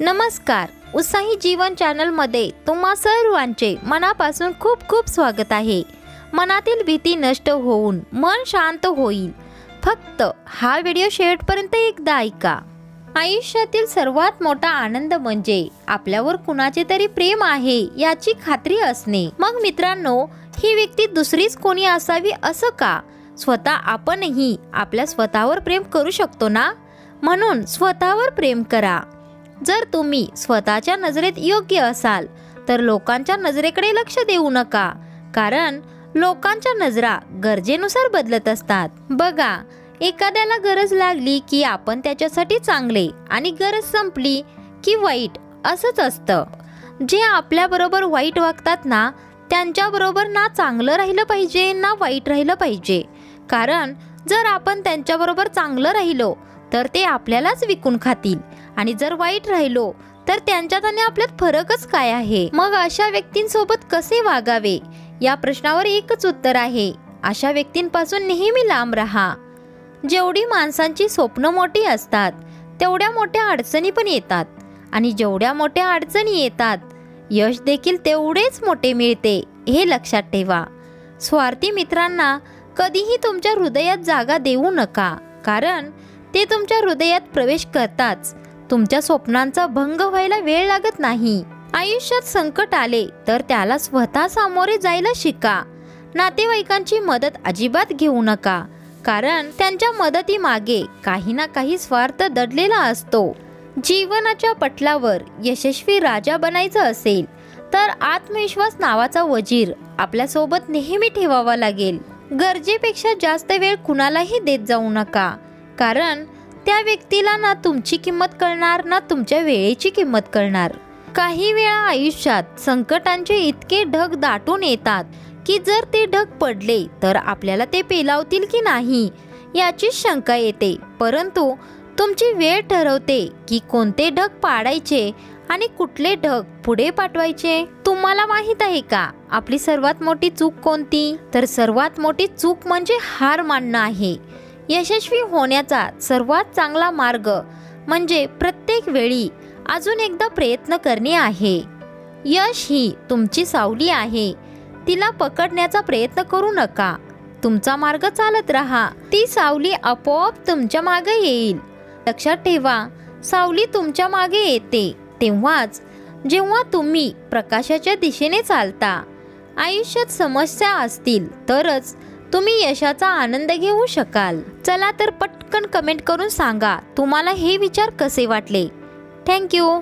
नमस्कार. उत्साही जीवन चॅनलमध्ये तुम्हा सर्वांचे मनापासून खूप खूप स्वागत आहे. मनातील भीती नष्ट होऊन मन शांत होईल. फक्त हा व्हिडिओ शेवटपर्यंत एकदा ऐका. आयुष्यातील सर्वात मोठा आनंद म्हणजे आपल्यावर कुणाचे तरी प्रेम आहे याची खात्री असणे. मग मित्रांनो ही व्यक्ती दुसरीच कोणी असावी असं का? स्वतः आपणही आपल्या स्वतःवर प्रेम करू शकतो ना? म्हणून स्वतःवर प्रेम करा. जर तुम्ही स्वतःच्या नजरेत योग्य असाल तर लोकांच्या नजरेकडे लक्ष देऊ नका. कारण लोकांच्या नजरा गरजेनुसार बदलत असतात. बघा एखाद्याला गरज लागली की आपण त्याच्यासाठी चांगले आणि गरज संपली की वाईट असंच असतं. जे आपल्याबरोबर वाईट वागतात ना त्यांच्याबरोबर ना चांगलं राहिलं पाहिजे ना वाईट राहिलं पाहिजे. कारण जर आपण त्यांच्याबरोबर चांगलं राहिलो तर ते आपल्यालाच विकून खातील. आणि जर वाईट राहिलो तर त्यांच्यात आणि आपल्यात फरकच काय आहे? मग अशा व्यक्तींसोबत कसे वागावे? या प्रश्नावर एकच उत्तर आहे. अशा व्यक्तींपासून नेहमी लांब राहा. जेवढी माणसांची स्वप्न मोठी असतात तेवढ्या मोठ्या अडचणी पण येतात. आणि जेवढ्या मोठ्या अडचणी येतात यश देखील तेवढेच मोठे मिळते हे लक्षात ठेवा. स्वार्थी मित्रांना कधीही तुमच्या हृदयात जागा देऊ नका कारण ते तुमच्या हृदयात प्रवेश करताच. तुमच्या स्वप्नांचा भंग व्हायला वेळ लागत नाही. आयुष्यात संकट आले तर त्याला स्वतः सामोरे जायला शिका. नातेवाईकांची मदत अजिबात घेऊ नका. कारण त्यांच्या मदतीमागे काही ना काही स्वार्थ दडलेला असतो. जीवनाच्या पटलावर यशस्वी राजा बनायचं असेल तर आत्मविश्वास नावाचा वजीर आपल्यासोबत नेहमी ठेवावा लागेल. गरजेपेक्षा जास्त वेळ कुणालाही देत जाऊ नका. कारण त्या व्यक्तीला ना तुमची किंमत कळणार ना तुमच्या वेळेची किंमत कळणार. काही वेळा आयुष्यात संकटांचे इतके ढग दाटून येतात की जर ते ढग पडले तर आपल्याला ते पेलावतील की नाही याची शंका येते. परंतु तुमची वेळ ठरवते की कोणते ढग पाडायचे आणि कुठले ढग पुढे पाठवायचे. तुम्हाला माहीत आहे का आपली सर्वात मोठी चूक कोणती? तर सर्वात मोठी चूक म्हणजे हार मानणं आहे. यशस्वी होण्याचा सर्वात चांगला मार्ग म्हणजे प्रत्येक वेळी अजून एकदा प्रयत्न करणे आहे. यश ही तुमची सावली आहे. तिला पकडण्याचा प्रयत्न करू नका. तुमचा मार्ग चालत राहा. ती सावली आपोआप तुमच्या मागे येईल. लक्षात ठेवा सावली तुमच्या मागे येते. तेव्हाच जेव्हा तुम्ही प्रकाशाच्या दिशेने चालता आयुष्यात समस्या असतील तरच तुम्ही यशाचा आनंद घेऊ शकाल. चला तर पटकन कमेंट करून सांगा तुम्हाला हे विचार कसे वाटले? थँक्यू